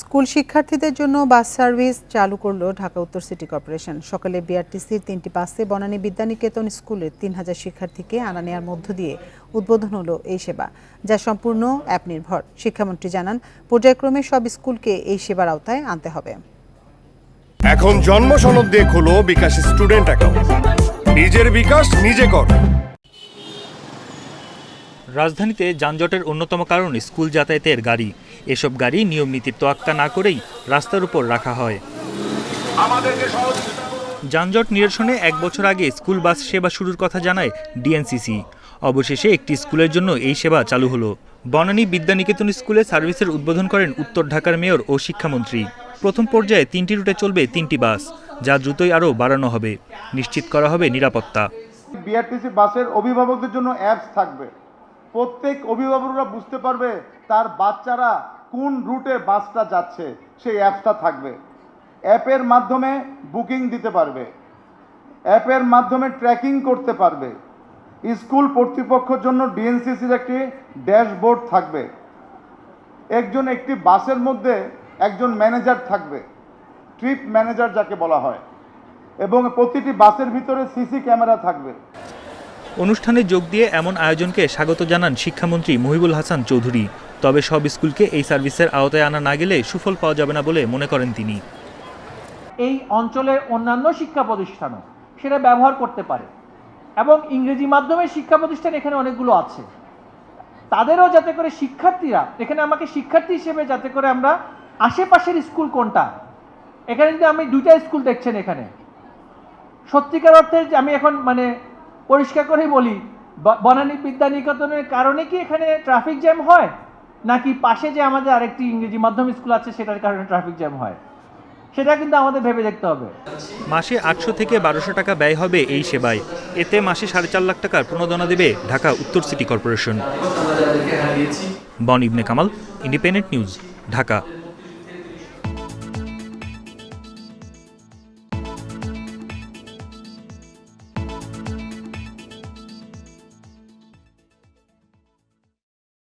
School শিক্ষার্থীদের জন্য bus service চালু করল ঢাকা উত্তর সিটি কর্পোরেশন। সকালে বিআরটিসির তিনটি বাসে বনানী বিদ্যানিকেতন স্কুলের তিন হাজার শিক্ষার্থীকে আনা নেওয়ার মধ্য দিয়ে উদ্বোধন হলো এই সেবা, যা সম্পূর্ণ অ্যাপ নির্ভর শিক্ষামন্ত্রী জানান, পর্যায়ক্রমে সব স্কুলকে এই সেবার আওতায় আনতে হবে। এখন জন্ম সনদ দিয়ে খোলো বিকাশ স্টুডেন্ট অ্যাকাউন্ট। নিজের বিকাশ নিজে কর। রাজধানীতে যানজটের অন্যতম কারণ স্কুল যাতায়াতের গাড়ি। এসব গাড়ি নিয়ম নীতির তোয়াক্কা না করেই রাস্তার উপর রাখা হয়। যানজট নিরসনে এক বছর আগে স্কুল বাস সেবা শুরুর কথা জানায় ডিএনসিসি। অবশেষে একটি স্কুলের জন্য এই সেবা চালু হলো। বনানী বিদ্যানিকেতন স্কুলে সার্ভিসের উদ্বোধন করেন উত্তর ঢাকার মেয়র ও শিক্ষামন্ত্রী। প্রথম পর্যায়ে তিনটি রুটে চলবে তিনটি বাস যা দ্রুতই আরও বাড়ানো হবে। নিশ্চিত করা হবে নিরাপত্তা। বিআরটিসি বাসের অভিভাবকদের জন্য অ্যাপস থাকবে। প্রত্যেক অভিভাবকরা বুঝতে পারবে তার বাচ্চারা কোন রুটে বাসটা যাচ্ছে, সেই অ্যাপসটা থাকবে। অ্যাপের মাধ্যমে বুকিং দিতে পারবে। অ্যাপের মাধ্যমে ট্র্যাকিং করতে পারবে। স্কুল কর্তৃপক্ষের জন্য ডিএনসিসির একটি ড্যাশবোর্ড থাকবে। একজন একটি বাসের মধ্যে একজন ম্যানেজার থাকবে। ট্রিপ ম্যানেজার যাকে বলা হয়। এবং প্রতিটি বাসের ভিতরে সিসি ক্যামেরা থাকবে। অনুষ্ঠানে যোগ দিয়ে এমন আয়োজনকে স্বাগত জানান শিক্ষামন্ত্রী মহিবুল হাসান চৌধুরী। তবে সব স্কুলকে এই সার্ভিসের আওতায় আনা না গেলে সুফল পাওয়া যাবে না বলে মনে করেন তিনি। এই অঞ্চলের অন্যান্য শিক্ষা প্রতিষ্ঠানও সেটা ব্যবহার করতে পারে এবং ইংরেজি মাধ্যমের শিক্ষা প্রতিষ্ঠান এখানে অনেকগুলো আছে। তাদেরও যাতে করে শিক্ষার্থীরা, এখানে আমাকে শিক্ষার্থী হিসেবে যাতে করে আমরা আশেপাশের স্কুল কোনটা, এখানে যদি আমি দুইটা স্কুল দেখছেন এখানে, সত্যিকার অর্থে আমি এখন মানে পরিষ্কার করেই বলি বনানী বিদ্যানিকেতনের কারণে কি এখানে ট্রাফিক জ্যাম হয়? নাকি পাশে যে আমাদের আরেকটি ইংরেজি মাধ্যম স্কুল আছে, সেটার কারণে ট্রাফিক জ্যাম হয়? সেটা কিন্তু আমাদের ভেবে দেখতে হবে। মাসে আটশো থেকে বারোশো টাকা ব্যয় হবে এই সেবায়। এতে মাসে সাড়ে চার লাখ টাকার প্রণোদনা দেবে ঢাকা উত্তর সিটি কর্পোরেশন। বন ইবনে কামাল, ইন্ডিপেন্ডেন্ট নিউজ, ঢাকা।